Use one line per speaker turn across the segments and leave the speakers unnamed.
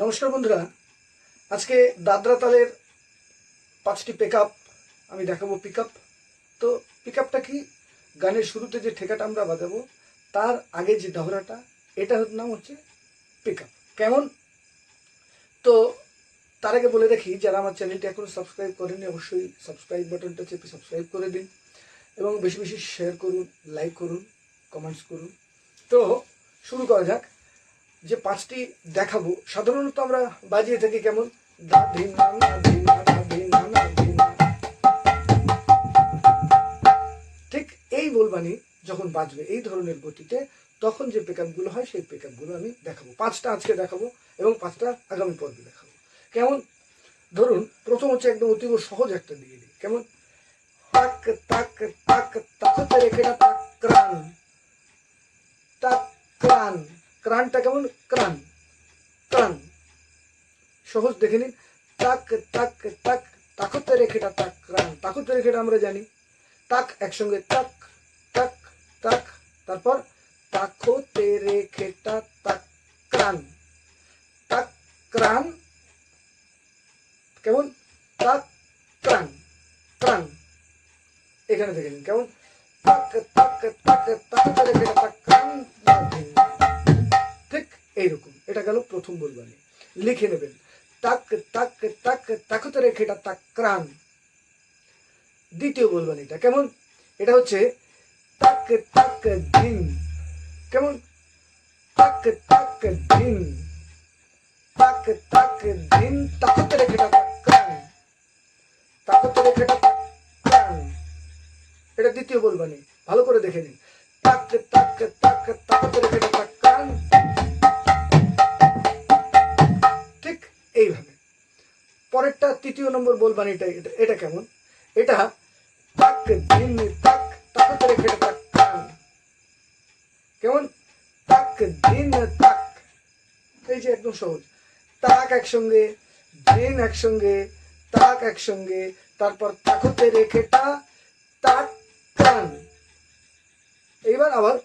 নমস্কার বন্ধুরা। আজকে দাদরা তালের পাঁচটি পিক আমি দেখাবো পিক তো পিক কি? গানের শুরুতে যে ঠেকাটা আমরা বাজাবো, তার আগে যে দহরাটা এটা নাম হচ্ছে পিক কেমন? তো তার আগে বলে রাখি, যারা আমার চ্যানেলটি এখনও সাবস্ক্রাইব করেনি অবশ্যই সাবস্ক্রাইব বাটনটা চেপে সাবস্ক্রাইব করে দিন এবং বেশি বেশি শেয়ার করুন লাইক করুন কমেন্টস করুন। তো শুরু করা যাক। যে পাঁচটি দেখাবো, সাধারণত আমরা বাজিয়ে থাকি কেমন? দা ধি না না না না না না ঠিক এই বলবানি যখন বাজবে এই ধরনের গতিতে, তখন যে পেকগুলো হয়, সেই পেকগুলো আমি দেখাবো। পাঁচটা আজকে দেখাবো এবং পাঁচটা আগামী পর্বে দেখাবো। কেমন? ধরুন, প্রথম হচ্ছে একদম অতীব সহজ একটা দিয়ে দিই। কেমন? তাক তাক তাক তাকতে রেখে না তাক ক্রান তাক ক্রান ক্রানটা কেমন? ক্রান। ক্রান। সহজ দেখে নিন। তাক তাক তাক। তাকতে রেখেটা তাক, ক্রান। তাকতে রেখেটা আমরা জানি। তাক একসঙ্গে তাক তাক তাক। তারপর তাকতে রেখেটা তাক, ক্রান। তাক, ক্রান। কেমন? তাক, ক্রান। ক্রান। এখানে দেখে নিন। কেমন? তাক তাক তাক, তাকতে রেখেটা তাক এইরকম। এটা গেল প্রথম বলবানি। লিখে নেবেন। তাক তাক তাক তাকতে রেখেটা তাক ক্রান দ্বিতীয় বলবানিটা কেমন? এটা হচ্ছে তাক তাক, দিন। কেমন? তাক তাক, দিন। তাক তাক, দিন। তাকতে রেখেটা তাক ক্রান তাকতে রেখেটা তাক ক্রান এটা দ্বিতীয় বলবানি। ভালো করে দেখে নিন। তাক তাক তাক তাকতে রেখেটা এইভাবে। পরেরটা, তৃতীয় নম্বর বলবানিটা এটা এটা কেমন? এটা তাক দিন তাক তাকতে রেখেটা তাক কেমন? তাক দিন তাক। এই যে একদম সহজ। তাক একসঙ্গে, দিন একসঙ্গে, তাক একসঙ্গে, তারপর তাকতে রেখেটা তাক, কান। এইবার আবার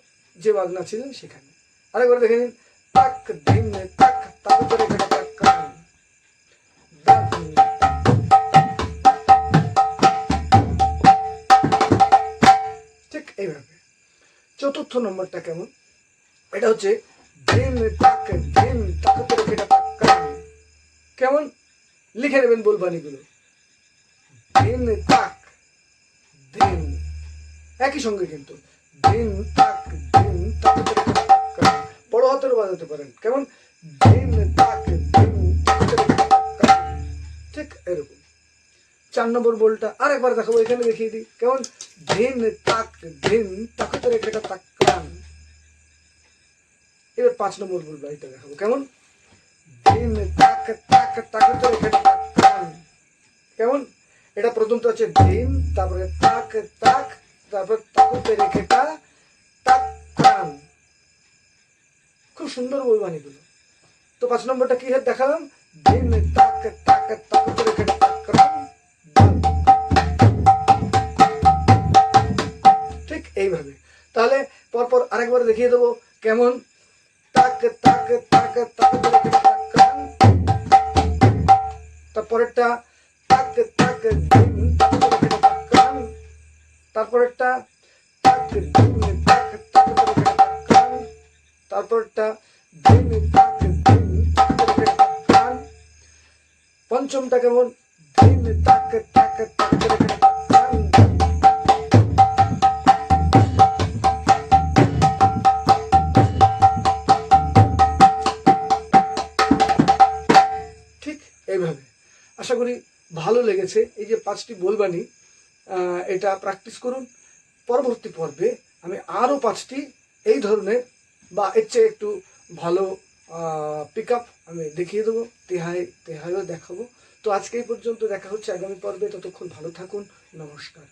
যে বাজনা ছিলেন সেখানে। আরেকবার দেখে নিন। তাক দিন তাক, তাকতে রেখেটা চতুর্থ নম্বরটা কেমন? এটা হচ্ছে কেমন? লিখে নেবেন বলবানিগুলো দিন তাক দিন একই সঙ্গে কিন্তু দিন তাক দিন তাক বড় হাতের বাজাতে পারেন। কেমন? দিন তাক চার নম্বর বলটা আর একবার দেখাবো, এখানে দেখিয়ে দিই। কেমন? দিন তাক দিন তাকতে তাক কান। এবার পাঁচ নম্বর বলব এটা দেখাবো। কেমন? দিন তাক তাক তাকতে তাক কান। কেমন? এটা প্রথমটা হচ্ছে দিন তারপরে তাক তাক, তারপরে তাকতে তাক কান। খুব সুন্দর বলবানি গুলো তো পাঁচ নম্বরটা কি দেখালাম? দিন তাক তাক তাকতে রেখেটা এইভাবে তাহলে পরপর আরেকবার দেখিয়ে দেবো কেমন তাক তাক তাক তাক করে কেটে তাক কান তারপরেরটা তাক তাক দিন তাক করে কেটে তাক কান তারপরেরটা তাক দিন তাক তাক করে কেটে তাক কান তারপরেরটা দিন তাক দিন তাক করে কেটে তাক কান পঞ্চমটা কেমন দিন তাক তাক তাক ভালো লেগেছে। এই যে পাঁচটি বলবানি এটা প্র্যাকটিস করুন। পরবর্তী পর্বে আমি আরও পাঁচটি এই ধরনের বা এর চেয়ে একটু ভালো পিক আপ আমি দেখিয়ে দেবো তেহাই তেহাইও দেখাবো। তো আজকে এই পর্যন্ত দেখা হচ্ছে আগামী পর্বে। ততক্ষণ ভালো থাকুন। নমস্কার।